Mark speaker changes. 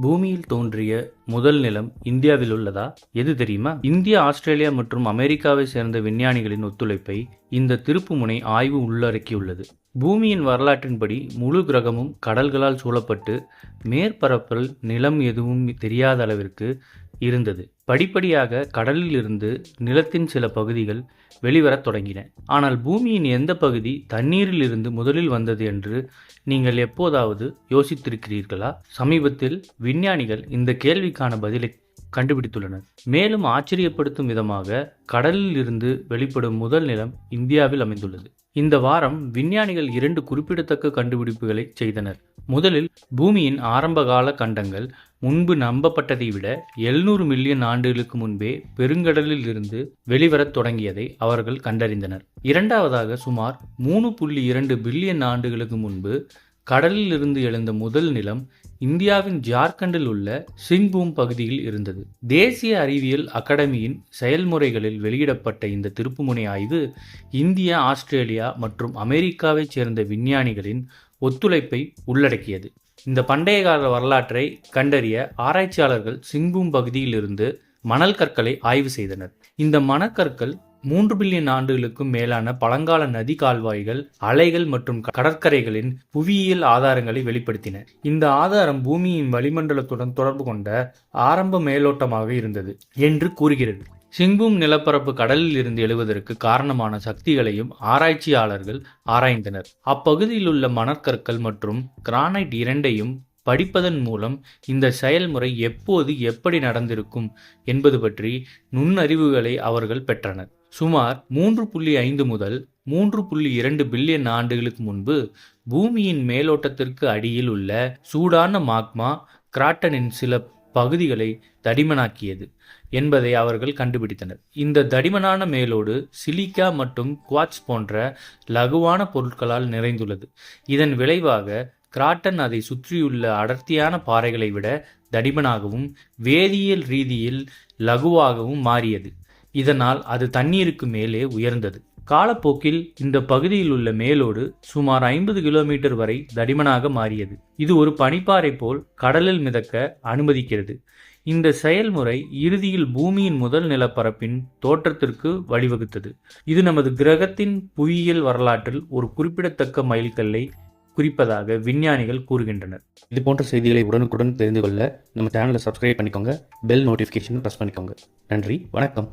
Speaker 1: பூமியில் தோன்றிய முதல் நிலம் இந்தியாவில் உள்ளதா? எது தெரியுமா? இந்தியா ஆஸ்திரேலியா மற்றும் அமெரிக்காவை சேர்ந்த விஞ்ஞானிகளின் ஒத்துழைப்பை இந்த திருப்புமுனை ஆய்வு உள்ளடக்கியுள்ளது. பூமியின் வரலாற்றின்படி முழு கிரகமும் கடல்களால் சூழப்பட்டு மேற்பரப்பில் நிலம் எதுவும் தெரியாத அளவிற்கு இருந்தது. படிப்படியாக கடலில் இருந்து நிலத்தின் சில பகுதிகள் வெளிவரத் தொடங்கின. ஆனால் பூமியின் எந்த பகுதி தண்ணீரில் இருந்து முதலில் வந்தது என்று நீங்கள் எப்போதாவது யோசித்திருக்கிறீர்களா? சமீபத்தில் விஞ்ஞானிகள் இந்த கேள்விக்கான பதிலை கண்டுபிடித்துள்ளனர். மேலும் ஆச்சரியப்படுத்தும் விதமாக கடலில் இருந்து வெளிப்படும் முதல் நிலம் இந்தியாவில் அமைந்துள்ளது. இந்த வாரம் விஞ்ஞானிகள் இரண்டு குறிப்பிடத்தக்க கண்டுபிடிப்புகளை செய்தனர். முதலில் பூமியின் ஆரம்பகால கண்டங்கள் முன்பு நம்பப்பட்டதை விட எழுநூறு மில்லியன் ஆண்டுகளுக்கு முன்பே பெருங்கடலில் இருந்து வெளிவரத் தொடங்கியதை அவர்கள் கண்டறிந்தனர். இரண்டாவதாக சுமார் மூணு புள்ளி இரண்டு பில்லியன் ஆண்டுகளுக்கு முன்பு கடலில் இருந்து எழுந்த முதல் நிலம் இந்தியாவின் ஜார்க்கண்டில் உள்ள சிங்பூம் பகுதியில் இருந்தது. தேசிய அறிவியல் அகாடமியின் செயல்முறைகளில் வெளியிடப்பட்ட இந்த திருப்புமுனை ஆய்வு இந்தியா ஆஸ்திரேலியா மற்றும் அமெரிக்காவைச் சேர்ந்த விஞ்ஞானிகளின் ஒத்துழைப்பை உள்ளடக்கியது. இந்த பண்டைய கால வரலாற்றை கண்டறிய ஆராய்ச்சியாளர்கள் சிங்பூம் பகுதியிலிருந்து மணல் கற்களை ஆய்வு செய்தனர். இந்த மணக்கற்கள் மூன்று பில்லியன் ஆண்டுகளுக்கும் மேலான பழங்கால நதி கால்வாய்கள் அலைகள் மற்றும் கடற்கரைகளின் புவியியல் ஆதாரங்களை வெளிப்படுத்தின. இந்த ஆதாரம் பூமியின் வளிமண்டலத்துடன் தொடர்பு கொண்ட ஆரம்ப மேலோட்டமாக இருந்தது என்று கூறுகிறது. சிங்பூம் நிலப்பரப்பு கடலில் இருந்து எழுவதற்கு காரணமான சக்திகளையும் ஆராய்ச்சியாளர்கள் ஆராய்ந்தனர். அப்பகுதியில் உள்ள மணற்கற்கள் மற்றும் கிரானைட் இரண்டையும் படிப்பதன் மூலம் இந்த செயல்முறை எப்போது எப்படி நடந்திருக்கும் என்பது பற்றி நுண்ணறிவுகளை அவர்கள் பெற்றனர். சுமார் மூன்று புள்ளி ஐந்து முதல் மூன்று புள்ளி இரண்டு பில்லியன் ஆண்டுகளுக்கு முன்பு பூமியின் மேலோட்டத்திற்கு அடியில் உள்ள சூடான மாக்மா கிராட்டனின் சில பகுதிகளை தடிமனாக்கியது என்பதை அவர்கள் கண்டுபிடித்தனர். இந்த தடிமனான மேலோடு சிலிக்கா மற்றும் குவாட்ஸ் போன்ற லகுவான பொருட்களால் நிறைந்துள்ளது. இதன் விளைவாக கிராட்டன் அதை சுற்றியுள்ள அடர்த்தியான பாறைகளை விட தடிமனாகவும் வேதியியல் ரீதியில் லகுவாகவும் மாறியது. இதனால் அது தண்ணீருக்கு மேலே உயர்ந்தது. காலப்போக்கில் இந்த பகுதியில் உள்ள மேலோடு சுமார் ஐம்பது கிலோமீட்டர் வரை தடிமனாக மாறியது. இது ஒரு பனிப்பாறை போல் கடலில் மிதக்க அனுமதிக்கிறது. இந்த செயல்முறை இறுதியில் பூமியின் முதல் நிலப்பரப்பின் தோற்றத்திற்கு வழிவகுத்தது. இது நமது கிரகத்தின் புவியியல் வரலாற்றில் ஒரு குறிப்பிடத்தக்க மைல்கல்லை குறிப்பதாக விஞ்ஞானிகள் கூறுகின்றனர்.
Speaker 2: இது போன்ற செய்திகளை உடனுக்குடன் தெரிந்து கொள்ள நம்ம சேனலை சப்ஸ்கிரைப் பண்ணிக்கோங்க பெல் நோட்டிஃபிகேஷன் ப்ரெஸ் பண்ணிக்கோங்க. நன்றி வணக்கம்.